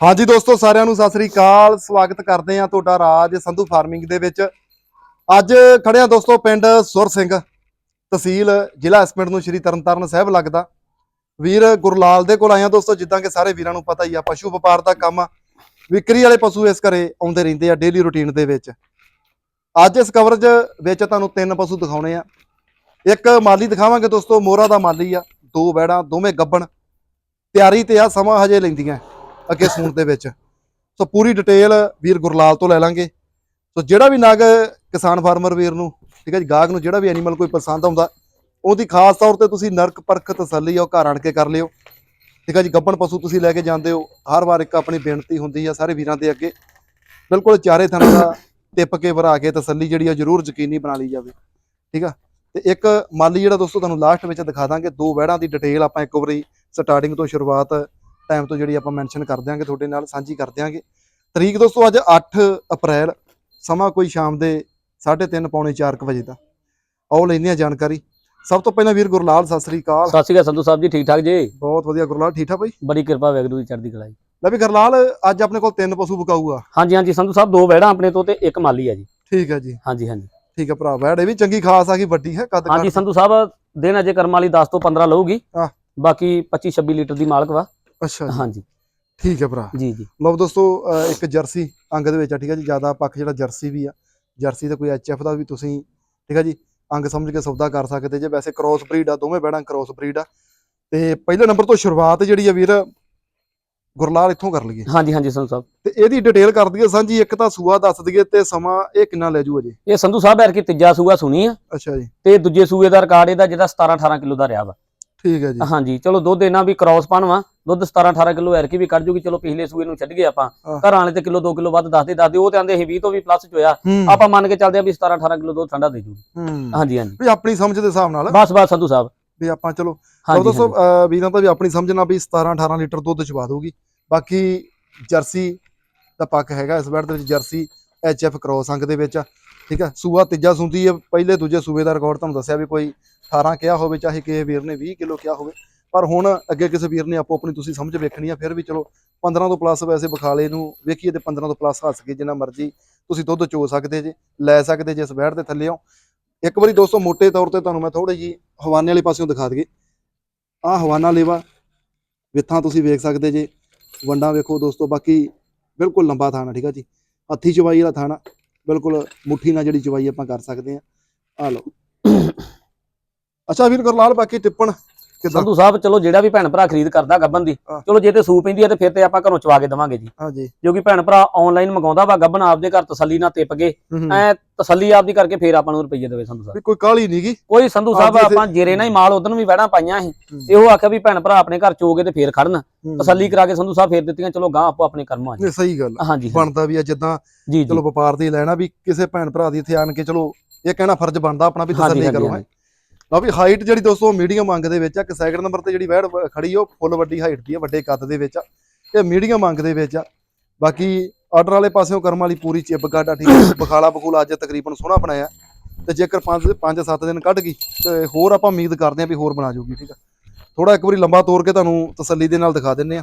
ਹਾਂਜੀ ਦੋਸਤੋ, ਸਾਰਿਆਂ ਨੂੰ ਸਤਿ ਸ੍ਰੀ ਅਕਾਲ। ਸਵਾਗਤ ਕਰਦੇ ਹਾਂ ਤੁਹਾਡਾ ਰਾਜ ਸੰਧੂ ਫਾਰਮਿੰਗ ਦੇ ਵਿੱਚ। ਅੱਜ ਖੜਿਆ ਦੋਸਤੋ, ਪਿੰਡ ਸੁਰ ਸਿੰਘ, ਤਹਿਸੀਲ ਜ਼ਿਲ੍ਹਾ ਇਸ ਪਿੰਡ ਨੂੰ ਸ਼੍ਰੀ ਤਰਨਤਾਰਨ ਸਾਹਿਬ ਲੱਗਦਾ। ਵੀਰ ਗੁਰਲਾਲ ਦੇ ਕੋਲ ਆਇਆ ਦੋਸਤੋ, ਜਿੱਦਾਂ ਕਿ ਸਾਰੇ ਵੀਰਾਂ ਨੂੰ ਪਤਾ ਹੀ ਆ, ਪਸ਼ੂ ਵਪਾਰ ਦਾ ਕੰਮ ਆ। ਵਿਕਰੀ ਵਾਲੇ ਪਸ਼ੂ ਇਸ ਘਰੇ ਆਉਂਦੇ ਰਹਿੰਦੇ ਆ ਡੇਲੀ ਰੁਟੀਨ ਦੇ ਵਿੱਚ। ਅੱਜ ਇਸ ਕਵਰੇਜ ਵਿੱਚ ਤੁਹਾਨੂੰ ਤਿੰਨ ਪਸ਼ੂ ਦਿਖਾਉਣੇ ਆ। ਇੱਕ ਮਾਲੀ ਦਿਖਾਵਾਂਗੇ ਦੋਸਤੋ ਮੋਰਾ ਦਾ ਮਾਲੀ ਆ, ਦੋ ਬੈੜਾਂ, ਦੋਵੇਂ ਗੱਬਣ। ਤਿਆਰੀ ਤੇ ਆ, ਸਮਾਂ ਹਜੇ ਲੈਂਦੀਆਂ। ਅੱਗੇ ਸੂਣ ਦੇ ਵਿੱਚ। ਸੋ ਪੂਰੀ ਡਿਟੇਲ ਵੀਰ ਗੁਰਲਾਲ ਤੋਂ ਲੈ ਲਾਂਗੇ। ਸੋ ਜਿਹੜਾ ਵੀ ਨਗ ਕਿਸਾਨ ਫਾਰਮਰ ਵੀਰ ਨੂੰ, ਠੀਕ ਹੈ ਜੀ, ਗਾਹਕ ਨੂੰ ਜਿਹੜਾ ਵੀ ਐਨੀਮਲ ਕੋਈ ਪਸੰਦ ਆਉਂਦਾ, ਉਹਦੀ ਖਾਸ ਤੌਰ ਤੇ ਤੁਸੀਂ ਨਰਕ, ਪਰਖ, ਤਸੱਲੀ ਉਹ ਘਰ ਆਣ ਕੇ ਕਰ ਲਿਓ। ਠੀਕ ਹੈ ਜੀ, ਗੱਬਣ ਪਸ਼ੂ ਤੁਸੀਂ ਲੈ ਕੇ ਜਾਂਦੇ ਹੋ, ਹਰ ਵਾਰ ਇੱਕ ਆਪਣੀ ਬੇਨਤੀ ਹੁੰਦੀ ਆ ਸਾਰੇ ਵੀਰਾਂ ਦੇ ਅੱਗੇ। ਬਿਲਕੁਲ ਚਾਰੇ ਥਾਂ ਦਾ ਟਿੱਪ ਕੇ ਭਰਾ ਕੇ ਤਸੱਲੀ ਜਿਹੜੀ ਆ, ਜ਼ਰੂਰ ਯਕੀਨੀ ਬਣਾ ਲਈ ਜਾਵੇ। ਠੀਕ ਆ, ਤੇ ਇੱਕ ਮਾਲੀ ਜਿਹੜਾ ਦੋਸਤੋ ਤੁਹਾਨੂੰ ਲਾਸਟ ਵਿੱਚ ਦਿਖਾ ਦਾਂਗੇ, ਦੋ ਵਹਿੜਾਂ ਦੀ ਡਿਟੇਲ ਆਪਾਂ ਇੱਕ ਵਾਰੀ ਸਟਾਰਟਿੰਗ ਤੋਂ ਸ਼ੁਰੂਆਤ ਟਾਈਮ ਤੋਂ ਜਿਹੜੀ ਆਪਾਂ ਮੈਂਸ਼ਨ ਕਰ ਦਿਆਂਗੇ ਤੁਹਾਡੇ ਨਾਲ ਸਾਂਝੀ ਕਰ ਦਿਆਂਗੇ। ਤਰੀਕ ਦੋਸਤੋ ਅੱਜ 8 ਅਪ੍ਰੈਲ ਸਮਾਂ ਕੋਈ ਸ਼ਾਮ ਦੇ 3:30 ਪੌਣੇ 4 ਕੁ ਵਜੇ ਦਾ। ਆਓ ਲੈਂਦੇ ਆ ਜਾਣਕਾਰੀ। ਸਭ ਤੋਂ ਪਹਿਲਾਂ ਵੀਰ ਗੁਰਲਾਲ ਸਤਿ ਸ੍ਰੀ ਅਕਾਲ। ਸਤਿ ਸ਼੍ਰੀ ਅਕਾਲ ਸੰਧੂ ਸਾਹਿਬ ਜੀ ਠੀਕ ਠਾਕ ਜੀ? ਬਹੁਤ ਵਧੀਆ ਗੁਰਲਾਲ ਠੀਕ ਠਾਕ ਬਾਈ? ਬੜੀ ਕਿਰਪਾ ਵੈਗਰੂ ਦੀ ਚੜ੍ਹਦੀ ਕਲਾ ਜੀ। ਲੈ ਵੀ ਗੁਰਲਾਲ ਅੱਜ ਆਪਣੇ ਕੋਲ ਤਿੰਨ ਪਸ਼ੂ ਬਕਾਊ ਆ ਹਾਂਜੀ ਹਾਂਜੀ ਸੰਧੂ ਸਾਹਿਬ ਦੋ ਵੈੜਾਂ ਆਪਣੇ ਤੋਂ ਤੇ ਇੱਕ ਮਾਲੀ ਆ ਜੀ। ਠੀਕ ਹੈ ਜੀ। ਹਾਂਜੀ ਹਾਂਜੀ। ਠੀਕ ਹੈ ਭਰਾ ਵੈੜ ਇਹ ਵੀ ਚੰਗੀ ਖਾਸ ਆ ਗਈ ਵੱਡੀ ਹੈ ਕੱਦ ਹਾਂਜੀ ਸੰਧੂ ਸਾਹਿਬ ਦਿਨ ਅਜੇ ਕਰਮ ਵਾਲੀ 10 ਤੋਂ 15 ਲਊਗੀ। ਹਾਂ। ਬਾਕੀ 25 26 ਲੀਟਰ ਦੀ ਮਾਲਕ ਵਾ। ਅੱਛਾ ਜੀ। ਹਾਂਜੀ। ਠੀਕ ਹੈ ਭਰਾ। ਜੀ ਜੀ। ਲਓ ਦੋਸਤੋ ਅਹ ਇੱਕ ਜਰਸੀ ਅੰਗ ਦੇ ਵਿੱਚ ਆ ਠੀਕ ਹੈ ਜੀ? ਜ਼ਿਆਦਾ ਪੱਖ ਜਿਹੜਾ ਜਰਸੀ ਵੀ ਆ। ਜਰਸੀ ਦਾ ਕੋਈ ਐਚਐਫ ਦਾ ਵੀ ਤੁਸੀਂ ਠੀਕ ਹੈ ਜੀ? ਅੰਗ ਸਮਝ ਕੇ ਸੌਦਾ ਕਰ ਸਕਦੇ ਜੇ। ਵੈਸੇ ਕ੍ਰੋਸ ਬਰੀਡ ਆ ਦੋਵੇਂ ਬੈੜਾਂ ਕ੍ਰੋਸ ਬਰੀਡ ਆ। ਤੇ ਪਹਿਲੇ ਨੰਬਰ ਤੋਂ ਸ਼ੁਰੂਆਤ ਜਿਹੜੀ ਆ ਵੀਰ ਗੁਰਲਾਲ ਇੱਥੋਂ ਕਰ ਲਈਏ। ਹਾਂਜੀ ਹਾਂਜੀ ਸੰਧੂ ਸਾਹਿਬ। ਤੇ ਇਹਦੀ ਡਿਟੇਲ ਕਰ ਦਈਏ ਸਾਂਝੀ। ਇੱਕ ਤਾਂ ਸੂਆ ਦੱਸ ਦਈਏ ਤੇ ਸਮਾਂ ਇਹ ਕਿੰਨਾ ਲੈ ਜੂ ਅਜੇ? ਇਹ ਸੰਧੂ ਸਾਹਿਬ ਐਰ ਕੀ ਤੀਜਾ ਸੂਆ ਸੁਣੀ ਆ। ਅੱਛਾ ਜੀ। ਤੇ ਦੂਜੇ ਸੂਏ ਦਾ ਰਿਕਾਰਡ ਇਹਦਾ ਜਿਹੜਾ 17 18 ਕਿਲੋ ਦਾ ਰਿਹਾ ਵਾ। ਠੀਕ ਹੈ ਜੀ। ਹਾਂਜੀ ਚਲੋ ਦੁੱਧ ਇਹਨਾਂ ਵੀ ਕ੍ਰਾਸ ਪਾਣਵਾ ਦੁੱਧ 17 18 ਕਿਲੋ ਐਰ ਕੀ ਵੀ ਕੱਢ ਜੂਗੀ। ਚਲੋ ਪਿਛਲੇ ਸੂਏ ਨੂੰ ਛੱਡ ਗਏ ਆਪਾਂ। ਘਰਾਂ ਵਾਲੇ ਤੇ ਕਿਲੋ 2 ਕਿਲੋ ਵੱਧ ਦੱਸਦੇ ਦੱਸਦੇ ਉਹ ਤੇ ਆਂਦੇ ਸੀ 20 ਤੋਂ ਵੀ ਪਲੱਸ ਚ ਹੋਇਆ। ਆਪਾਂ ਮੰਨ ਕੇ ਚੱਲਦੇ ਆ ਵੀ 17 18 ਕਿਲੋ ਦੁੱਧ ਠੰਡਾ ਦੇ ਜੂਗੀ। ਹੂੰ। ਹਾਂਜੀ ਹਾਂਜੀ। ਵੀ ਆਪਣੀ ਸਮਝ ਦੇ ਹਿਸਾਬ ਨਾਲ। ਬਸ ਬਸ ਸੰਧੂ ਸਾਹਿਬ। ਵੀ ਆਪਾਂ ਚਲੋ ਸੋ ਹਾਂਜੀ ਦੋਸਤੋ ਹਾਂਜੀ। ਅਹ ਵੀਰਾਂ ਤਾਂ ਵੀ ਆਪਣੀ ਸਮਝ ਨਾਲ ਵੀ 17 18 ਲੀਟਰ ਦੁੱਧ ਚਵਾ ਦਊਗੀ। ਬਾਕੀ ਜਰਸੀ ਦਾ ਪੱਕ ਹੈਗਾ ਇਸ ਵਾਰ ਦੇ ਵਿੱਚ ਜਰਸੀ ਐਚਐਫ ਕ੍ਰੋਸ ਅੰਗ ਦੇ ਵਿੱਚ ਠੀਕ ਹੈ ਸੂਆ ਤੀਜਾ ਸੁੰਦੀ ਹੈ ਪਹਿਲੇ ਦੂਜੇ ਸੂਬੇ ਦਾ ਰਿਕਾਰਡ ਤੁਹਾਨੂੰ ਦੱਸਿਆ ਵੀ ਕੋਈ 18 ਕਿਹਾ ਹੋਵੇ, ਚਾਹੇ ਕਿਸੇ ਵੀਰ ਨੇ 20 ਕਿਲੋ ਕਿਹਾ ਹੋਵੇ, ਪਰ ਹੁਣ ਅੱਗੇ ਕਿਸੇ ਵੀਰ ਨੇ ਆਪੋ ਆਪਣੀ ਤੁਸੀਂ ਸਮਝ ਵੇਖਣੀ ਆ, ਫਿਰ ਵੀ ਚਲੋ 15 ਤੋਂ ਪਲੱਸ ਵੈਸੇ ਬਖਾਲੇ ਨੂੰ ਵੇਖੀਏ ਤੇ 15 ਤੋਂ ਪਲੱਸ ਹੱਸ ਕੇ ਜਿੰਨਾ ਮਰਜ਼ੀ ਤੁਸੀਂ ਦੁੱਧ ਚੋ ਸਕਦੇ ਜੇ, ਲੈ ਸਕਦੇ ਜੇ ਇਸ ਬੈੜ ਦੇ ਥੱਲੇੋਂ ਇੱਕ ਵਾਰੀ ਦੋਸਤੋ ਮੋਟੇ ਤੌਰ ਤੇ ਤੁਹਾਨੂੰ ਮੈਂ ਥੋੜੀ ਜੀ ਹਵਾਨੇ ਵਾਲੇ ਪਾਸਿਓਂ ਦਿਖਾ ਦਈਏ। ਆਹ ਹਵਾਨਾ ਲੇਵਾ, ਵਿੱਥਾਂ ਤੁਸੀਂ ਵੇਖ ਸਕਦੇ ਜੇ, ਵੰਡਾਂ ਵੇਖੋ ਦੋਸਤੋ, ਬਾਕੀ ਬਿਲਕੁਲ ਲੰਬਾ ਥਾਣਾ, ਠੀਕ ਆ ਜੀ? ਹੱਥੀ ਚਵਾਈ ਵਾਲਾ ਥਾਣਾ, ਬਿਲਕੁਲ ਮੁੱਠੀ ਨਾਲ ਜਿਹੜੀ ਚਵਾਈ ਆਪਾਂ ਕਰ ਸਕਦੇ ਆ। ਆ ਲਓ। ਅੱਛਾ ਵੀਰ ਗੁਰਲਾਲ ਬਾਕੀ ਟਿੱਪਣ ਕਿਦਾਂ? ਸੰਧੂ ਸਾਹਿਬ ਚਲੋ ਜਿਹੜਾ ਵੀ ਭੈਣ ਭਰਾ ਖਰੀਦ ਕਰਦਾ ਗੱਬਨ ਦੀ ਹਾਂ। ਚਲੋ ਜੇ ਤੇ ਸੂ ਪੈਂਦੀ ਆ ਤੇ ਫਿਰ ਤੇ ਆਪਾਂ ਘਰੋਂ ਚਵਾ ਕੇ ਦਵਾਂਗੇ ਜੀ। ਹਾਂਜੀ। ਜੋ ਕਿ ਭੈਣ ਭਰਾ ਆਨਲਾਈਨ ਮੰਗਾਉਂਦਾ ਵਾ ਗੱਬਨ ਆਪਦੇ ਘਰ ਤਸੱਲੀ ਨਾਲ ਤਿੱਪ ਕੇ ਹੂੰ ਐ ਤਸੱਲੀ ਆਪਦੀ ਕਰਕੇ ਫਿਰ ਆਪਾਂ ਨੂੰ ਰੁਪਈਏ ਦੇਵੇ ਸੰਧੂ ਸਾਹਿਬ। ਵੀ ਕੋਈ ਕਾਲੀ ਨਹੀਂਗੀ ਕੋਈ ਸੰਧੂ ਸਾਹਿਬ ਆਪਦੀ ਤੇ- ਆਪਾਂ ਜੇਰੇ ਨਾਲ ਹੀ ਮਾਲ ਉਧਰ ਨੂੰ ਵੀ ਵੜਾਂ ਪਾਈਆਂ ਸੀ। ਇਹੋ ਆਖਿਆ ਵੀ ਭੈਣ ਭਰਾ ਆਪਣੇ ਘਰ ਚੋਗੇ ਤੇ ਫੇਰ ਖੜਨ। ਤਸੱਲੀ ਕਰਾ ਕੇ ਸੰਧੂ ਸਾਹਿਬ ਫੇਰ ਦਿੱਤੀਆਂ ਚਲੋ ਗਾਂ ਆਪੋ ਆਪਣੇ ਕਰਮਾਂ ਜੀ ਨਹੀਂ ਸਹੀ ਗੱਲ ਆ। ਹਾਂਜੀ ਬਣਦਾ ਵੀ ਆ ਜਿੱਦਾਂ ਜੀ ਚਲੋ ਵਪਾਰ ਦੀ ਲੈਣਾ ਵੀ ਕਿਸੇ ਭੈਣ ਭਰਾ ਦੀ ਇੱਥੇ ਆਣ ਕੇ ਚਲੋ ਇਹ ਕਹਿਣਾ ਫਰਜ਼ ਬਣਦਾ ਆਪਣਾ ਵੀ ਹਾਂਜੀ, ਤਸੱਲੀ ਹਾਂਜੀ, ਕਰੋ ਹੈ। ਹਾਂਜੀ। ਲਓ ਵੀ ਹਾਈਟ ਜਿਹੜੀ ਦੋਸਤੋ ਮੀਡੀਅਮ ਅੰਗ ਦੇ ਵਿੱਚ ਆ ਕਿ ਸੈਕਿੰਡ ਨੰਬਰ ਤੇ ਜਿਹੜੀ ਵੈੜ ਖੜੀ ਉਹ ਫੁੱਲ ਵੱਡੀ ਹਾਈਟ ਦੀ ਆ, ਵੱਡੇ ਕੱਦ ਦੇ ਵਿੱਚ ਆ ਇਹ ਮੀਡੀਅਮ ਅੰਗ ਦੇ ਵਿੱਚ ਆ। ਬਾਕੀ ਆਰਡਰ ਵਾਲੇ ਪਾਸਿਓਂ ਕਰਮ ਵਾਲੀ ਪੂਰੀ ਚਿੱਬ ਗਾਡਾ ਠੀਕ ਹੈ ਬਖਾਲਾ ਬਖੂਲਾ ਅੱਜ ਤਕਰੀਬਨ ਸੋਹਣਾ ਬਣਾਇਆ। ਤੇ ਜੇਕਰ 5 5 7 ਦਿਨ ਕੱਢ ਗਈ, ਤੇ ਹੋਰ ਆਪਾਂ ਉਮੀਦ ਕਰਦੇ ਹਾਂ ਵੀ ਹੋਰ ਬਣਾ ਜੂਗੀ, ਠੀਕ ਆ। ਥੋੜਾ ਇੱਕ ਵਾਰੀ ਲੰਬਾ ਤੋਰ ਕੇ ਤੁਹਾਨੂੰ ਤਸੱਲੀ ਦੇ ਨਾਲ ਦਿਖਾ ਦਿੰਨੇ ਆ।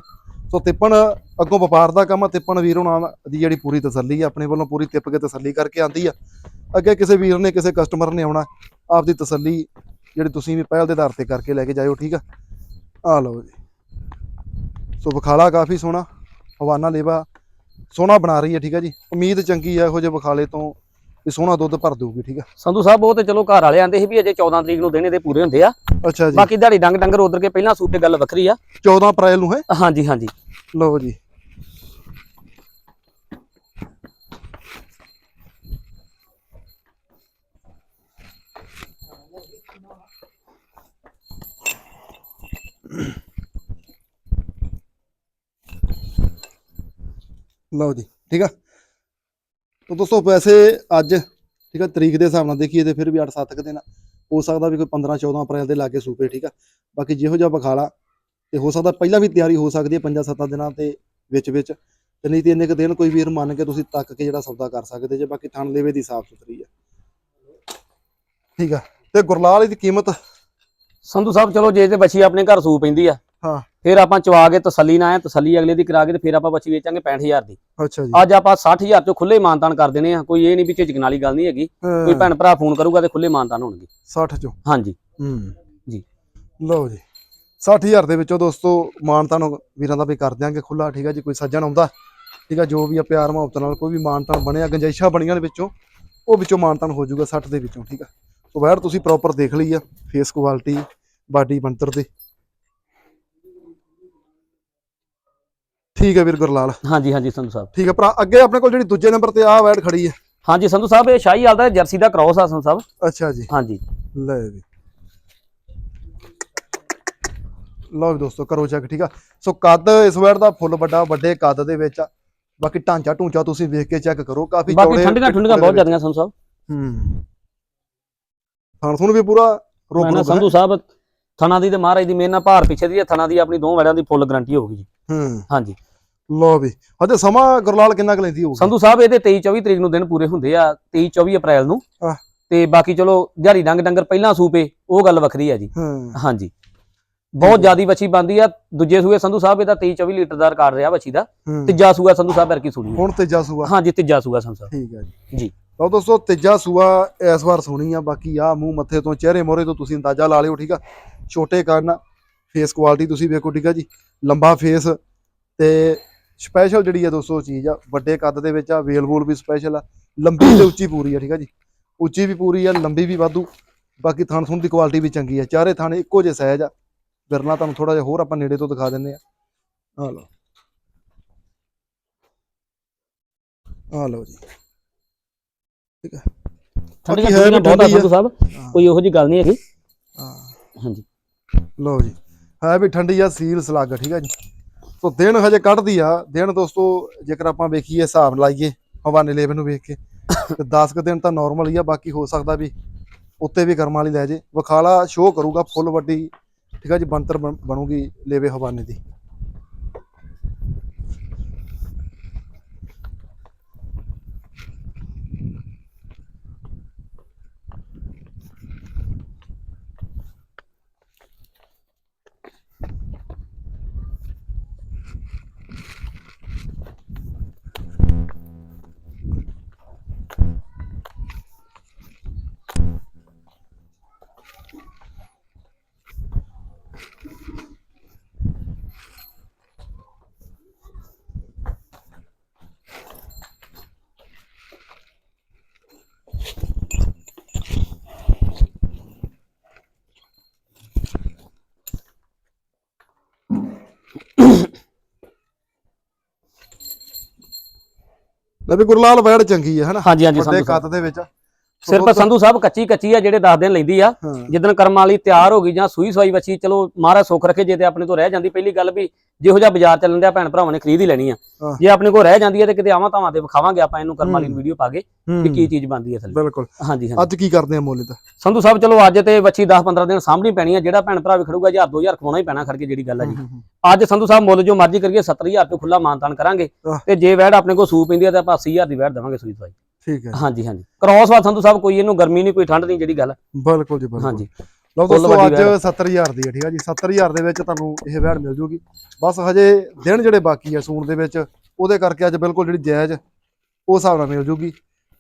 ਸੋ ਤਿੱਪਣ ਅੱਗੋਂ ਵਪਾਰ ਦਾ ਕੰਮ ਆ, ਤਿੱਪਣ ਵੀਰ ਹੋਣਾ ਦੀ ਜਿਹੜੀ ਪੂਰੀ ਤਸੱਲੀ ਆ, ਆਪਣੇ ਵੱਲੋਂ ਪੂਰੀ ਤਿੱਪ ਕੇ ਤਸੱਲੀ ਕਰਕੇ ਆਂਦੀ ਆ। ਅੱਗੇ ਕਿਸੇ ਵੀਰ ਨੇ, ਕਿਸੇ ਕਸਟਮਰ ਨੇ ਆਉਣਾ, ਆਪਦੀ ਤਸੱਲੀ ਜਿਹੜੀ ਤੁਸੀਂ ਵੀ ਪਹਿਲ ਦੇ ਆਧਾਰ ਤੇ ਕਰਕੇ ਲੈ ਕੇ ਜਾਇਓ ਠੀਕ ਆ? ਆ ਲਓ ਜੀ। ਸੋ ਬਖਾਲਾ ਕਾਫੀ ਸੋਹਣਾ ਹਵਾਨਾ ਲੇਵਾ ਸੋਹਣਾ ਬਣਾ ਰਹੀ ਹੈ ਠੀਕ ਆ ਜੀ। ਉਮੀਦ ਚੰਗੀ ਆ ਇਹੋ ਜਿਹੇ ਬਖਾਲੇ ਤੋਂ ਵੀ ਸੋਹਣਾ ਦੁੱਧ ਭਰ ਦਊਗੀ ਠੀਕ ਆ? ਸੰਧੂ ਸਾਹਿਬ ਉਹ ਤੇ ਚਲੋ ਘਰ ਵਾਲੇ ਆਂਦੇ ਸੀ ਵੀ ਅਜੇ 14 ਤਰੀਕ ਨੂੰ ਦਿਨ ਇਹਦੇ ਪੂਰੇ ਹੁੰਦੇ ਆ। ਅੱਛਾ ਜੀ। ਬਾਕੀ ਦਿਹਾੜੀ ਡੰਗ ਡੰਗਰ ਉਧਰ ਕੇ ਪਹਿਲਾਂ ਸੂਟ ਤੇ ਗੱਲ ਵੱਖਰੀ ਆ। 14 ਅਪ੍ਰੈਲ ਨੂੰ ਹੈ? ਹਾਂਜੀ ਹਾਂਜੀ। ਲਓ ਜੀ। ਲਓ ਜੀ, ਠੀਕ ਆ? ਤਾਂ ਦੋਸਤੋ ਵੈਸੇ ਅੱਜ, ਠੀਕ ਆ, ਤਰੀਕ ਦੇ ਹਿਸਾਬ ਨਾਲ ਦੇਖੀਏ ਤੇ ਫਿਰ ਵੀ 8-7 ਕੁ ਦਿਨ ਹੋ ਸਕਦਾ ਵੀ ਕੋਈ 15-14 ਅਪ੍ਰੈਲ ਦੇ ਲਾਗੇ ਸੂਪੇ, ਠੀਕ ਆ? ਬਾਕੀ ਜਿਹੋ ਜਿਹਾ ਬਖਾਲਾ ਤੇ ਹੋ ਸਕਦਾ ਪਹਿਲਾਂ ਵੀ ਤਿਆਰੀ ਹੋ ਸਕਦੀ ਹੈ 5-7 ਦਿਨਾਂ ਦੇ ਵਿੱਚ ਵਿੱਚ। ਤੇ ਨਹੀਂ ਤੇ ਇੰਨੇ ਕੁ ਦਿਨ ਕੋਈ ਵੀਰ ਮੰਨ ਕੇ ਤੁਸੀਂ ਤੱਕ ਕੇ ਜਿਹੜਾ ਸੌਦਾ ਕਰ ਸਕਦੇ ਜੇ, ਬਾਕੀ ਥਣ ਲੇਵੇ ਦੀ ਸਾਫ਼ ਸੁਥਰੀ ਹੈ ਠੀਕ ਆ? ਤੇ ਗੁਰਲਾਲ ਦੀ ਕੀਮਤ ਸੰਧੂ ਸਾਹਿਬ ਚਲੋ ਜੇ ਤੇ ਬੱਚੀ ਆਪਣੇ ਘਰ ਸੂ ਪੈਂਦੀ ਆ ਹਾਂ। ਫਿਰ ਆਪਾਂ ਚਵਾ ਕੇ ਤਸੱਲੀ ਨਾਲ ਆਏ ਤਸੱਲੀ ਅਗਲੇ ਦੀ ਕਰਾ ਕੇ ਤੇ ਫਿਰ ਆਪਾਂ ਬੱਚੀ ਵੇਚਾਂਗੇ 65000 ਦੀ। ਅੱਛਾ ਜੀ। ਅੱਜ ਆਪਾਂ 60000 ਚੋਂ ਖੁੱਲੇ ਮਾਨਤਾਨ ਕਰ ਦੇਣੇ ਆ ਕੋਈ ਇਹ ਨਹੀਂ ਵੀ ਝਿਜਕਣ ਵਾਲੀ ਗੱਲ ਨਹੀਂ ਹੈਗੀ ਕੋਈ ਭੈਣ ਭਰਾ ਫੋਨ ਕਰੂਗਾ ਤੇ ਖੁੱਲੇ ਮਾਨਤਾਨ ਹੋਣਗੇ। 60 ਚੋਂ। ਹਾਂਜੀ। ਹੂੰ। ਜੀ। ਲਓ ਜੀ। 60000 ਦੇ ਵਿੱਚੋਂ ਦੋਸਤੋ ਮਾਨਤਾਨ ਵੀਰਾਂ ਦਾ ਵੀ ਕਰ ਦਿਆਂਗੇ ਖੁੱਲਾ ਠੀਕ ਹੈ ਜੀ ਕੋਈ ਸੱਜਣ ਆਉਂਦਾ ਠੀਕ ਹੈ ਜੋ ਵੀ ਆ ਪਿਆਰ ਮੁਹੱਬਤ ਨਾਲ ਕੋਈ ਵੀ ਮਾਨਤਾਨ ਬਣਿਆ ਗੰਜਾਇਸ਼ਾਂ ਬਣੀਆਂ ਦੇ ਵਿੱਚੋਂ ਉਹ ਵਿੱਚੋਂ ਮਾਨਤਾਨ ਹੋ ਜਾਊਗਾ 60 ਦੇ ਵਿੱਚੋਂ ਠੀਕ ਆ। ਸੋ ਵੈਰ ਤੁਸੀਂ ਪ੍ਰੋਪਰ ਦੇਖ ਲਈ ਆ ਫੇਸ ਕੁਆਲਿਟੀ ਬਾਡੀ ਬਣਤਰ ਤੇ ਠੀਕ ਹੈ ਵੀਰ ਗੁਰਲਾਲ। ਹਾਂਜੀ ਹਾਂਜੀ ਸੰਧੂ ਸਾਹਿਬ। ਠੀਕ ਹੈ ਭਰਾ ਅੱਗੇ ਆਪਣੇ ਕੋਲ ਜਿਹੜੀ ਦੂਜੇ ਨੰਬਰ ਤੇ ਆ ਵੈੜ ਖੜੀ ਹੈ। ਹਾਂਜੀ ਸੰਧੂ ਸਾਹਿਬ ਇਹ ਸ਼ਾਹੀ ਦਾ ਜਰਸੀ ਦਾ ਕ੍ਰੋਸ ਆ ਸੰਧੂ ਸਾਹਿਬ। ਅੱਛਾ ਜੀ। ਹਾਂਜੀ। ਲੈ ਵੀ ਲਓ ਵੀ ਦੋਸਤੋ ਕਰੋ ਚੈੱਕ ਠੀਕ ਆ? ਸੋ ਕੱਦ ਇਸ ਵਾਰ ਦਾ ਫੁੱਲ ਵੱਡਾ ਵੱਡੇ ਕੱਦ ਦੇ ਵਿੱਚ ਆ। ਬਾਕੀ ਢਾਂਚਾ ਢੂੰਚਾ ਤੁਸੀਂ ਵੇਖ ਕੇ ਚੈੱਕ ਕਰੋ ਕਾਫੀ ਬਾਕੀ ਚੌੜੇ ਠੰਡੀਆਂ ਠੰਡੀਆਂ ਬਹੁਤ ਜ਼ਿਆਦੀਆਂ ਸੰਧੂ ਸਾਹਿਬ। ਹੂੰ। ਥਣ ਥੁਣ ਵੀ ਪੂਰਾ ਰੋਕ ਰੋਕ ਸੰਧੂ ਸਾਹਿਬ ਥਣਾ ਦੀ ਤੇ ਮਹਾਰਾਜ ਦੀ ਮੇਰ ਨਾਲ ਭਾਰ ਪਿੱਛੇ ਦੀ ਥਣਾ ਦੀ ਆਪਣੀ ਦੋ ਵੜਿਆਂ ਦੀ ਫੁੱਲ ਗਾਰੰਟੀ ਹੋਊਗੀ ਜੀ। ਹੂੰ। ਹਾਂਜੀ। ਲਓ ਵੀ ਹਜੇ ਸਮਾਂ ਗੁਰਲਾਲ ਕਿੰਨਾ ਕੁ ਲੈਂਦੀ ਹੋਊਗੀ? ਸੰਧੂ ਸਾਹਿਬ ਇਹਦੇ 23 24 ਤਰੀਕ ਨੂੰ ਦਿਨ ਪੂਰੇ ਹੁੰਦੇ ਆ 23 24 ਅਪ੍ਰੈਲ ਨੂੰ। ਤੇ ਬਾਕੀ ਚਲੋ ਦਿਹਾੜੀ ਡੰਗ ਡੰਗਰ ਪਹਿਲਾਂ ਸੂਪੇ ਉਹ ਗੱਲ ਵੱਖਰੀ ਆ ਜੀ। ਹਾਂਜੀ। ਬਹੁਤ ਜ਼ਿਆਦੀ ਵੱਛੀ ਬੰਦੀ ਆ ਦੂਜੇ ਸੂਏ ਸੰਧੂ ਸਾਹਿਬ ਇਹਦਾ 23 24 ਲੀਟਰ ਦਾ ਰਿਕਾਰਡ ਰਿਹਾ ਵੱਛੀ ਦਾ। ਤੀਜਾ ਸੂਆ ਸੰਧੂ ਸਾਹਿਬ ਵਰਗੀ ਸੁਣੀ ਹੁਣ ਤੀਜਾ ਸੂਆ। ਹਾਂਜੀ ਤੀਜਾ ਸੂਆ ਸੰਧੂ ਸਾਹਿਬ। ਠੀਕ ਹੈ ਜੀ। ਜੀ। ਲਓ ਦੋਸਤੋ, ਤੀਜਾ ਸੂਆ ਇਸ ਵਾਰ ਸੋਹਣੀ ਆ, ਬਾਕੀ ਆ ਮੂੰਹ ਮੱਥੇ ਤੋਂ ਚਿਹਰੇ ਮੋਹਰੇ ਤੋਂ ਤੁਸੀਂ ਅੰਦਾਜ਼ਾ ਲਾ ਲਿਓ, ਠੀਕ ਆ? ਛੋਟੇ ਕੰਨ ਫੇਸ ਕੁਆਲਿਟੀ ਤੁਸੀਂ ਵੇਖੋ, ਠੀਕ ਆ ਜੀ? ਲੰਬਾ ਫੇਸ ਤੇ ਸਪੈਸ਼ਲ ਜਿਹੜੀ ਆ ਦੋਸਤੋ ਚੀਜ਼ ਆ, ਵੱਡੇ ਕੱਦ ਦੇ ਵਿੱਚ ਆ, ਵੇਲ ਬੋਲ ਵੀ ਸਪੈਸ਼ਲ ਆ, ਲੰਬੀ ਤੇ ਉੱਚੀ ਪੂਰੀ ਆ, ਠੀਕ ਆ ਜੀ? ਉੱਚੀ ਵੀ ਪੂਰੀ ਆ, ਲੰਬੀ ਵੀ ਵਾਧੂ, ਬਾਕੀ ਥਣ ਥੁਣ ਦੀ ਕੁਆਲਿਟੀ ਵੀ ਚੰਗੀ ਆ, ਚਾਰੇ ਥਣ ਇੱਕੋ ਜਿਹੇ ਸਾਈਜ਼ ਆ। ਵਿਰਲਾ ਤੁਹਾਨੂੰ ਥੋੜਾ ਜਿਹਾ ਹੋਰ ਆਪਾਂ ਨੇੜੇ ਤੋਂ ਦਿਖਾ ਦਿੰਨੇ ਆ। ਆ ਲਓ। ਆ ਲਓ ਜੀ। ਠੀਕ ਠੰਡੀਆਂ ਹੈ ਠੰਡੀਆਂ ਬਹੁਤ ਆ। ਸੰਧੂ ਸਾਹਿਬ ਹਾਂ। ਕੋਈ ਉਹੋ ਜੀ ਗੱਲ ਨਹੀਂ ਹੈਗੀ। ਹਾਂ। ਹਾਂਜੀ। ਲਓ ਜੀ। ਹੈ ਵੀ ਠੰਡੀ ਆ ਸੀਲ ਸਲੱਗ ਠੀਕ ਆ ਜੀ। ਸੋ ਦਿਨ ਹਜੇ ਕੱਢਦੀ ਆ। ਦਿਨ ਦੋਸਤੋ ਜੇਕਰ ਆਪਾਂ ਵੇਖੀਏ ਹਿਸਾਬ ਲਾਈਏ ਹਵਾਨੇ ਲੇਵ ਨੂੰ ਵੇਖ ਕੇ ਤੇ 10 ਕੁ ਦਿਨ ਤਾਂ ਨਾਰਮਲ ਹੀ ਆ ਬਾਕੀ ਹੋ ਸਕਦਾ ਵੀ ਉੱਤੇ ਵੀ ਕਰਮਾਂ ਵਾਲੀ ਲੈ ਜੇ। ਵਖਾਲਾ ਸ਼ੋਅ ਕਰੂਗਾ ਫੁੱਲ ਵੱਡੀ ਠੀਕ ਆ ਜੀ ਬੰਤਰ ਬਣ- ਬਣੂਗੀ ਲੇਵੇ ਹਵਾਨੇ ਦੀ। ਲੈ ਵੀ ਗੁਰਲਾਲ ਵੈੜ ਚੰਗੀ ਹੈ ਹਨਾ ਹਾਂਜੀ ਹਾਂਜੀ ਵੱਡੇ ਕੱਦ ਦੇ ਵਿੱਚ। ਸਿਰਫ ਸੰਧੂ ਸਾਹਿਬ ਕੱਚੀ ਕੱਚੀ ਆ ਜਿਹੜੇ 10 ਦਿਨ ਲੈਂਦੀ ਆ ਹਾਂ। ਜਿੱਦਣ ਕਰਮਾਂ ਵਾਲੀ ਤਿਆਰ ਹੋ ਗਈ ਜਾਂ ਸੂਈ ਸਵਾਈ ਬੱਚੀ ਚਲੋ ਮਹਾਰਾਜ ਸੁੱਖ ਰੱਖੇ ਜੇ ਤੇ ਆਪਣੇ ਤੋਂ ਰਹਿ ਜਾਂਦੀ। ਪਹਿਲੀ ਗੱਲ ਵੀ ਜਿਹੋ ਜਿਹਾ ਬਾਜ਼ਾਰ ਚੱਲਣ ਦਿਆ ਭੈਣ ਭਰਾਵਾਂ ਨੇ ਖਰੀਦ ਹੀ ਲੈਣੀ ਆ। ਹਾਂ। ਜੇ ਆਪਣੇ ਕੋਲ ਰਹਿ ਜਾਂਦੀ ਹੈ ਤੇ ਕਿਤੇ ਆਵਾਂ ਤਾਵਾਂ ਤੇ ਵਿਖਾਵਾਂਗੇ ਆਪਾਂ ਇਹਨੂੰ ਕਰਮਾਂ ਵਾਲੀ ਹੂੰ। ਵੀਡੀਓ ਪਾ ਕੇ ਹੂੰ, ਕਿ ਕੀ ਚੀਜ਼ ਬਣਦੀ ਹੈ ਥੱਲੇ। ਬਿਲਕੁਲ। ਹਾਂਜੀ ਹਾਂਜੀ। ਅੱਜ ਕੀ ਕਰਦੇ ਆ ਮੁੱਲ ਦਾ? ਸੰਧੂ ਸਾਹਿਬ ਚਲੋ ਅੱਜ ਤੇ ਬੱਚੀ 10 15 ਦਿਨ ਸਾਂਭਣੀ ਪੈਣੀ ਆ ਜਿਹੜਾ ਭੈਣ ਭਰਾ ਵੀ ਖੜੂਗਾ 1000 2000 ਖਵਾਉਣਾ ਹੀ ਪੈਣਾ ਖੜ ਕੇ ਜਿਹੜੀ ਗੱਲ ਆ ਜੀ। ਅੱਜ ਸੰਧੂ ਸਾਹਿਬ ਮੁੱਲ ਜੋ ਮਰਜ਼ੀ ਕਰੀਏ 70000 ਤੋਂ ਖੁੱਲਾ ਮਾਨਤਾਨ ਕਰਾਂਗੇ। ਤੇ ਜੇ ਵੈੜ ਆਪਣੇ ਕੋਲ ਸੂ ਪੈਂਦੀ ਆ ਤਾਂ ਆਪਾਂ 80000 ਦੀ ਵੈੜ ਦੇਵਾਂਗੇ ਸੂਈ ਸਵਾਈ। ਠੀਕ ਹੈ ਹਾਂਜੀ ਹਾਂਜੀ। ਕ੍ਰੋਸ ਵਾ ਸੰਧੂ ਸਾਹਿਬ ਕੋਈ ਇਹਨੂੰ ਗਰਮੀ ਨਹੀਂ ਕੋਈ ਠੰਡ ਨਹੀਂ ਜਿਹੜੀ ਗੱਲ। ਬਿਲਕੁਲ ਜੀ ਬਿਲਕੁਲ। ਹਾਂਜੀ। ਲਓ ਦੋਸਤੋ ਅੱਜ ਵੈੜ। 70000 ਦੀ ਹੈ ਠੀਕ ਹੈ ਜੀ। 70000 ਦੇ ਵਿੱਚ ਤੁਹਾਨੂੰ ਇਹ ਵੈੜ ਮਿਲ ਜੂਗੀ। ਬਸ ਹਜੇ ਦਿਨ ਜਿਹੜੇ ਬਾਕੀ ਆ ਸੂਣ ਦੇ ਵਿੱਚ ਉਹਦੇ ਕਰਕੇ ਅੱਜ ਬਿਲਕੁਲ ਜਿਹੜੀ ਜਾਇਜ਼ ਉਸ ਹਿਸਾਬ ਨਾਲ ਮਿਲ ਜੂਗੀ।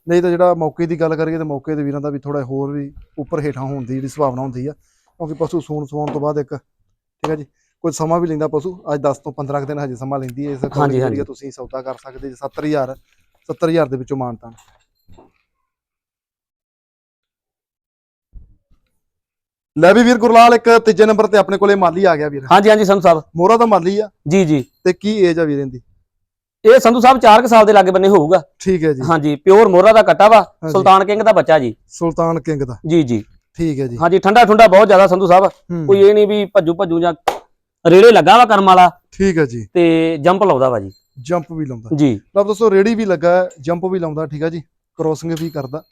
ਨਹੀਂ ਤਾਂ ਜਿਹੜਾ ਮੌਕੇ ਦੀ ਗੱਲ ਕਰੀਏ ਤਾਂ ਮੌਕੇ ਦੇ ਵੀਰਾਂ ਦਾ ਵੀ ਥੋੜਾ ਹੋਰ ਵੀ ਉੱਪਰ ਹੇਠਾਂ ਹੋਣ ਦੀ ਜਿਹੜੀ ਸੰਭਾਵਨਾ ਹੁੰਦੀ ਆ। ਕਿਉਂਕਿ ਪਸ਼ੂ ਸੂਣ ਸਵਾਉਣ ਤੋਂ ਬਾਅਦ ਇੱਕ ਠੀਕ ਹੈ ਜੀ ਕੁਝ ਸਮਾਂ ਵੀ ਲੈਂਦਾ ਪਸ਼ੂ। ਅੱਜ 10 ਤੋਂ 15 ਕੁ ਦਿਨ ਹਜੇ ਸਮਾਂ ਲੈਂਦੀ ਹੈ। ਇਸ ਆ ਤੁਸੀਂ ਸੌਦਾ ਕਰ ਸਕਦੇ ਜੀ 70000 70000 ਦੇ ਵਿੱਚੋਂ ਮਾਨਤਾਨ। ਲੈ ਵੀ ਵੀਰ ਗੁਰਲਾਲ ਇੱਕ ਤੀਜੇ ਨੰਬਰ ਤੇ ਆਪਣੇ ਕੋਲੇ ਮਾਲੀ ਆ ਗਿਆ ਵੀਰ। ਹਾਂਜੀ ਹਾਂਜੀ ਸੰਧੂ ਸਾਹਿਬ। ਮੋਹਰਾ ਤਾਂ ਮਾਲੀ ਆ। ਜੀ ਜੀ। ਤੇ ਕੀ ਏਜ ਆ ਵੀਰ ਇਹਦੀ? ਇਹ ਸੰਧੂ ਸਾਹਿਬ 4 ਸਾਲ ਦੇ ਲਾਗੇ ਬੰਨੇ ਹੋਊਗਾ। ਠੀਕ ਹੈ ਜੀ। ਹਾਂਜੀ ਪਿਓਰ ਮੋਹਰਾ ਦਾ ਕੱਟਾ ਵਾ। ਸੁਲਤਾਨ ਕਿੰਗ ਦਾ ਬੱਚਾ ਜੀ। ਸੁਲਤਾਨ ਕਿੰਗ ਦਾ। ਜੀ ਜੀ। ਠੀਕ ਹੈ ਜੀ। ਹਾਂਜੀ ਠੰਡਾ ਠੰਡਾ ਬਹੁਤ ਜ਼ਿਆਦਾ ਸੰਧੂ ਸਾਹਿਬ। ਕੋਈ ਇਹ ਨਹੀਂ ਵੀ ਭੱਜੂ ਭੱਜੂ ਜਾਂ ਰੇੜੇ ਲੱਗਾ ਵਾ ਕਰਮ ਵਾਲਾ ਠੀਕ ਹੈ ਜੀ। ਤੇ ਜੰਪ ਲਾਉਂਦਾ ਵਾ ਜੀ। ਜੰਪ ਵੀ ਲਾਉਂਦਾ। ਜੀ। ਲਓ ਦੋਸਤੋ ਰੇੜੀ ਵੀ ਲੱਗਾ ਜੰਪ ਵੀ ਲਾਉਂਦਾ ਠੀਕ ਹੈ ਜੀ। ਕ੍ਰੋਸਿੰਗ ਵੀ ਕਰਦਾ।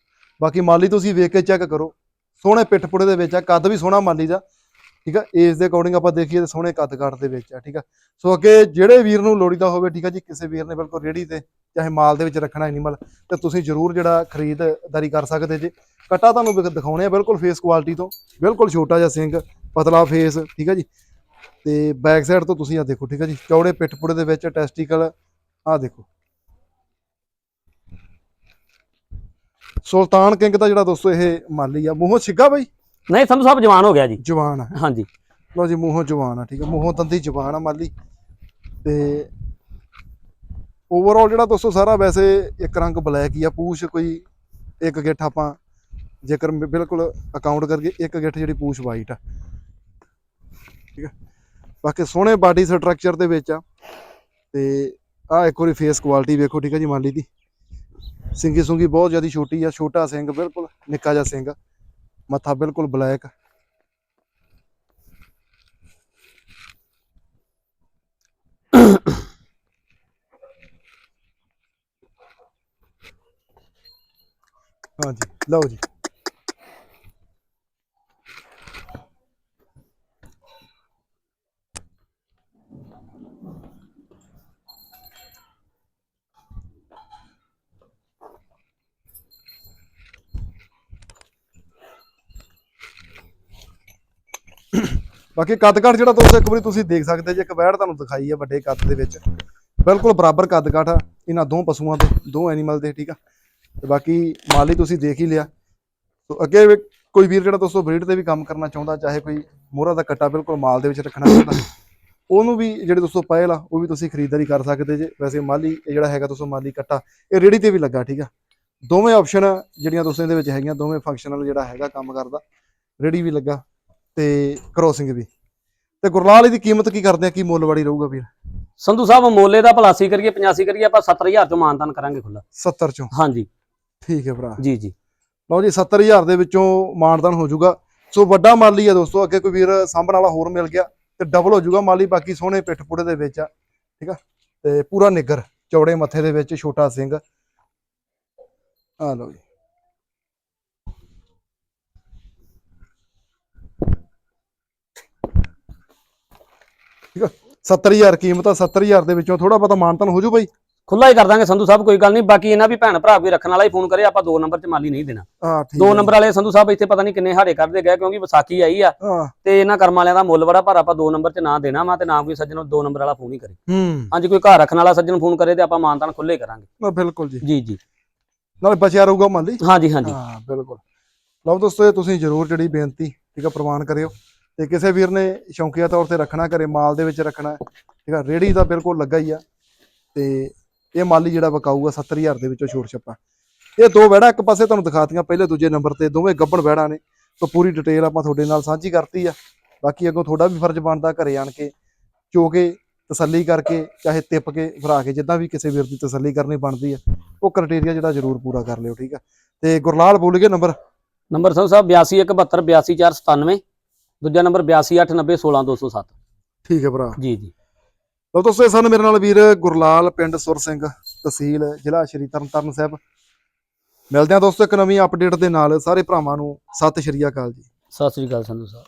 ਬਾਕੀ ਮਾਲੀ ਤੁਸੀਂ ਵੇਖ ਕੇ ਚੈੱਕ ਕਰੋ। ਸੋਹਣੇ ਪਿੱਠ ਪੁੜੇ ਦੇ ਵਿੱਚ ਆ, ਕੱਦ ਵੀ ਸੋਹਣਾ ਮਾਲੀ ਦਾ ਠੀਕ ਆ ਏਜ ਦੇ ਅਕੋਰਡਿੰਗ ਆਪਾਂ ਦੇਖੀਏ ਤਾਂ ਸੋਹਣੇ ਕੱਦ ਕਾਠ ਦੇ ਵਿੱਚ ਆ, ਠੀਕ ਆ। ਸੋ ਅੱਗੇ ਜਿਹੜੇ ਵੀਰ ਨੂੰ ਲੋੜੀਦਾ ਹੋਵੇ, ਠੀਕ ਆ ਜੀ, ਕਿਸੇ ਵੀਰ ਨੇ ਬਿਲਕੁਲ ਰੇੜੀ ਤੇ ਚਾਹੇ ਮਾਲ ਦੇ ਵਿੱਚ ਰੱਖਣਾ ਐਨੀਮਲ ਤੇ ਤੁਸੀਂ ਜ਼ਰੂਰ ਜਿਹੜਾ ਖਰੀਦਦਾਰੀ ਕਰ ਸਕਦੇ ਜੇ। ਕਟਾ ਤੁਹਾਨੂੰ ਦਿਖਾਉਣੇ ਆ ਬਿਲਕੁਲ ਫੇਸ ਕੁਆਲਿਟੀ ਤੋਂ, ਬਿਲਕੁਲ ਛੋਟਾ ਜਿਹਾ ਸਿੰਘ, ਪਤਲਾ ਫੇਸ ਠੀਕ ਆ ਜੀ। ਤੇ ਬੈਕ ਸਾਈਡ ਤੋਂ ਤੁਸੀਂ ਆ ਦੇਖੋ, ਠੀਕ ਹੈ ਜੀ, ਚੌੜੇ ਪਿੱਠ ਪੁੜੇ ਦੇ ਵਿੱਚ ਟੈਸਟੀਕਲ ਆ ਦੇਖੋ। ਸੁਲਤਾਨ ਕਿੰਗ ਦਾ ਜਿਹੜਾ ਦੋਸਤੋ ਇਹ ਮਾਲੀ ਆ ਮੂੰਹੋਂ ਛਿੱਗਾ ਬਾਈ? ਨਹੀਂ ਸੰਧੂ ਸਾਹਿਬ ਜਵਾਨ ਹੋ ਗਿਆ ਜੀ। ਜਵਾਨ ਆ। ਹਾਂਜੀ। ਲਓ ਜੀ ਮੂੰਹੋਂ ਜਵਾਨ ਆ ਠੀਕ ਹੈ ਮੂੰਹੋਂ ਦੰਦੀ ਜਵਾਨ ਆ ਮਾਲੀ। ਤੇ ਓਵਰਆਲ ਜਿਹੜਾ ਦੋਸਤੋ ਸਾਰਾ ਵੈਸੇ ਇੱਕ ਰੰਗ ਬਲੈਕ ਹੀ ਆ ਪੂਛ ਕੋਈ ਇੱਕ ਗਿੱਠ ਆਪਾਂ ਜੇਕਰ ਬਿਲਕੁਲ ਅਕਾਊਂਟ ਕਰਕੇ ਇੱਕ ਗਿੱਠ ਜਿਹੜੀ ਪੂਛ ਵਾਈਟ ਆ। ਠੀਕ ਹੈ ਬਾਕੀ ਸੋਹਣੇ ਬਾਡੀ ਸਟਰਕਚਰ ਦੇ ਵਿੱਚ ਆ। ਤੇ ਆ ਇੱਕ ਵਾਰੀ ਫੇਸ ਕੁਆਲਿਟੀ ਵੇਖੋ ਠੀਕ ਹੈ ਜੀ ਮਾਲੀ ਦੀ। ਸਿੰਗੀ ਸੁੰਗੀ ਬਹੁਤ ਜ਼ਿਆਦਾ ਛੋਟੀ ਆ, ਛੋਟਾ ਸਿੰਘ, ਬਿਲਕੁਲ ਨਿੱਕਾ ਜਿਹਾ ਸਿੰਘ ਆ। ਮੱਥਾ ਬਿਲਕੁਲ ਬਲੈਕ ਹਾਂਜੀ, ਲਓ ਜੀ ਬਾਕੀ ਕੱਦ ਕਾਠ ਜਿਹੜਾ ਤੁਸੀਂ ਇੱਕ ਵਾਰੀ ਤੁਸੀਂ ਦੇਖ ਸਕਦੇ ਜੇ ਇੱਕ ਵੈੜ ਤੁਹਾਨੂੰ ਦਿਖਾਈ ਹੈ ਵੱਡੇ ਕੱਦ ਦੇ ਵਿੱਚ, ਬਿਲਕੁਲ ਬਰਾਬਰ ਕੱਦ ਕਾਠ ਆ, ਇਹਨਾਂ ਦੋ ਪਸ਼ੂਆਂ ਦੇ, ਦੋ ਐਨੀਮਲ ਦੇ, ਠੀਕ ਆ? ਤੇ ਬਾਕੀ ਮਾਲੀ ਤੁਸੀਂ ਦੇਖ ਹੀ ਲਿਆ। ਸੋ ਅੱਗੇ ਕੋਈ ਵੀਰ ਜਿਹੜਾ ਦੋਸਤੋ ਬਰੀਡ ਤੇ ਵੀ ਕੰਮ ਕਰਨਾ ਚਾਹੁੰਦਾ, ਚਾਹੇ ਕੋਈ ਮੋਹਰਾ ਦਾ ਕੱਟਾ ਬਿਲਕੁਲ ਮਾਲ ਦੇ ਵਿੱਚ ਰੱਖਣਾ ਚਾਹੁੰਦਾ, ਉਹਨੂੰ ਵੀ ਜਿਹੜੇ ਦੋਸਤੋ ਪਾਇਲ ਆ ਉਹ ਵੀ ਤੁਸੀਂ ਖਰੀਦਦਾਰੀ ਕਰ ਸਕਦੇ ਜੇ। ਵੈਸੇ ਮਾਲੀ ਇਹ ਜਿਹੜਾ ਹੈਗਾ ਦੋਸਤੋ ਮਾਲੀ ਕੱਟਾ, ਇਹ ਰੇੜੀ ਤੇ ਵੀ ਲੱਗਾ, ਠੀਕ ਆ? ਦੋਵੇਂ ਆਪਸ਼ਨ ਜਿਹੜੀਆਂ ਦੋਸਤੋ ਇਹਦੇ ਵਿੱਚ ਹੈਗੀਆਂ, ਦੋਵੇਂ ਫੰਕਸ਼ਨਲ ਜਿਹੜਾ ਹੈਗਾ ਕੰਮ ਕਰਦਾ, ਰੇੜੀ ਵੀ ਲੱਗਾ। ਤੇ ਕ੍ਰੋਸਿੰਗ ਵੀ ਤੇ ਗੁਰਲਾਲ ਇਹਦੀ ਕੀਮਤ ਕੀ ਕਰਦੇ ਆ? ਕੀ ਮੁੱਲ ਵਾੜੀ ਰਹੂਗਾ ਵੀਰ? ਸੰਧੂ ਸਾਹਿਬ ਮੋਲੇ ਦਾ ਪਲਾਸੀ ਕਰੀਏ 85 ਕਰੀਏ ਆਪਾਂ 70000 ਚੋਂ ਮਾਨਤਾਨ ਕਰਾਂਗੇ ਖੁੱਲਾ 70 ਚੋਂ? ਹਾਂਜੀ। ਠੀਕ ਹੈ ਭਰਾ। ਜੀ ਜੀ। ਲਓ ਜੀ 70000 ਦੇ ਵਿੱਚੋਂ ਮਾਨਦਾਨ ਹੋ ਜਾਊਗਾ। ਸੋ ਵੱਡਾ ਮਾਲੀ ਆ ਦੋਸਤੋ ਅੱਗੇ ਕੋਈ ਵੀਰ ਸਾਂਭਣ ਵਾਲਾ ਹੋਰ ਮਿਲ ਗਿਆ ਤੇ ਡਬਲ ਹੋ ਜਾਊਗਾ ਮਾਲੀ ਬਾਕੀ ਸੋਹਣੇ ਪਿੱਠ ਪੁੜੇ ਦੇ ਵਿੱਚ ਆ ਠੀਕ ਆ? ਤੇ ਪੂਰਾ ਨਿੱਗਰ ਚੌੜੇ ਮੱਥੇ ਦੇ ਵਿੱਚ ਛੋਟਾ ਸਿੰਘ। ਆ ਲਓ ਜੀ। ਠੀਕ ਆ? 70000 ਕੀਮਤ ਆ 70000 ਦੇ ਵਿੱਚੋਂ ਥੋੜਾ ਬਹੁਤਾ ਮਾਨਤਾਨ ਹੋ ਜੂ ਬਾਈ। ਖੁੱਲਾ ਹੀ ਕਰ ਦਾਂਗੇ ਸੰਧੂ ਸਾਹਿਬ ਕੋਈ ਗੱਲ ਨਹੀਂ। ਬਾਕੀ ਇਹਨਾਂ ਵੀ ਭੈਣ ਭਰਾ ਕੋਈ ਰੱਖਣ ਵਾਲਾ ਹੀ ਫੋਨ ਕਰੇ ਆਪਾਂ ਦੋ ਨੰਬਰ 'ਚ ਮਾਲੀ ਨਹੀਂ ਦੇਣਾ। ਹਾਂ ਠੀਕ ਦੋ। ਨੰਬਰ ਵਾਲੇ ਸੰਧੂ ਸਾਹਿਬ ਇੱਥੇ ਪਤਾ ਨਹੀਂ ਕਿੰਨੇ ਹਾੜੇ ਕਰਦੇ ਗਏ ਕਿਉਂਕਿ ਵਿਸਾਖੀ ਆਈ ਆ। ਹਾਂ। ਤੇ ਇਹਨਾਂ ਕਰਮ ਵਾਲਿਆਂ ਦਾ ਮੁੱਲ ਬੜਾ ਪਰ ਆਪਾਂ ਦੋ ਨੰਬਰ 'ਚ ਨਾ ਦੇਣਾ ਵਾ ਤੇ ਨਾ ਕੋਈ ਸੱਜਣ ਦੋ ਨੰਬਰ ਵਾਲਾ ਫੋਨ ਹੀ ਕਰੇ। ਹੂੰ। ਹਾਂਜੀ ਕੋਈ ਘਰ ਰੱਖਣ ਵਾਲਾ ਸੱਜਣ ਫੋਨ ਕਰੇ ਤੇ ਆਪਾਂ ਮਾਨਤਾਨ ਖੁੱਲੇ ਕਰਾਂਗੇ। ਨਾ ਬਿਲਕੁਲ ਜੀ। ਜੀ ਜੀ। ਨਾਲੇ ਬਚਿਆ ਰਹੂਗਾ ਮਾਲੀ। ਹਾਂਜੀ ਹਾਂਜੀ। ਹਾਂ ਬਿਲਕੁਲ। ਲਓ ਦੋਸਤੋ ਇਹ ਤੁਸੀਂ ਜਰੂਰ ਜਿਹੜੀ ਬੇਨਤੀ ਠੀਕ ਆ ਪ੍ਰਵਾਨ ਕਰਿਓ। ਤੇ ਕਿਸੇ ਵੀਰ ਨੇ ਸ਼ੌਂਕੀਆ ਤੌਰ ਤੇ ਰੱਖਣਾ, ਘਰੇ ਮਾਲ ਦੇ ਵਿੱਚ ਰੱਖਣਾ, ਠੀਕ ਆ ਰੇੜੀ ਦਾ ਬਿਲਕੁਲ ਲੱਗਾ ਹੀ ਆ, ਤੇ ਇਹ ਮਾਲੀ ਜਿਹੜਾ ਵਕਾਊਗਾ 70000 ਦੇ ਵਿੱਚੋਂ ਛੋਟ ਛੱਪਾ। ਇਹ ਦੋ ਵੜਾ ਇੱਕ ਪਾਸੇ ਤੁਹਾਨੂੰ ਦਿਖਾਤੀਆਂ, ਪਹਿਲੇ ਦੂਜੇ ਨੰਬਰ ਤੇ ਦੋਵੇਂ ਗੱਬਣ ਵੜਾ ਨੇ, ਤਾਂ ਪੂਰੀ ਡਿਟੇਲ ਆਪਾਂ ਤੁਹਾਡੇ ਨਾਲ ਸਾਂਝੀ ਕਰਤੀ ਆ। ਬਾਕੀ ਅੱਗੋਂ ਤੁਹਾਡਾ ਵੀ ਫਰਜ਼ ਬਣਦਾ ਘਰੇ ਆਣ ਕੇ ਚੋ ਕੇ ਤਸੱਲੀ ਕਰਕੇ, ਚਾਹੇ ਤਿੱਪ ਕੇ ਫਰਾ ਕੇ, ਜਿੱਦਾਂ ਵੀ ਕਿਸੇ ਵੀਰ ਦੀ ਤਸੱਲੀ ਕਰਨੀ ਬਣਦੀ ਆ, ਉਹ ਕ੍ਰਾਈਟੇਰੀਆ ਜਿਹੜਾ ਜਰੂਰ ਪੂਰਾ ਕਰ ਲਿਓ, ਠੀਕ ਆ। ਤੇ ਗੁਰਲਾਲ ਬੋਲ ਗਏ ਨੰਬਰ। ਨੰਬਰ ਸੰਧੂ ਸਾਹਿਬ 8217 82497 ਦੂਜਾ ਨੰਬਰ 8289 16207 ਠੀਕ ਹੈ ਭਰਾ। ਜੀ ਜੀ। ਲਓ ਦੋਸਤੋ ਇਹ ਸਨ ਮੇਰੇ ਨਾਲ ਵੀਰ ਗੁਰਲਾਲ ਪਿੰਡ ਸੁਰ ਸਿੰਘ ਤਹਿਸੀਲ ਜ਼ਿਲ੍ਹਾ ਸ਼੍ਰੀ ਤਰਨਤਾਰਨ ਸਾਹਿਬ। ਮਿਲਦੇ ਹਾਂ ਦੋਸਤੋ ਇੱਕ ਨਵੀਂ ਅਪਡੇਟ ਦੇ ਨਾਲ। ਸਾਰੇ ਭਰਾਵਾਂ ਨੂੰ ਸਤਿ ਸ਼੍ਰੀ ਅਕਾਲ ਜੀ। ਸਤਿ ਸ੍ਰੀ ਅਕਾਲ ਸੰਧੂ ਸਾਹਿਬ।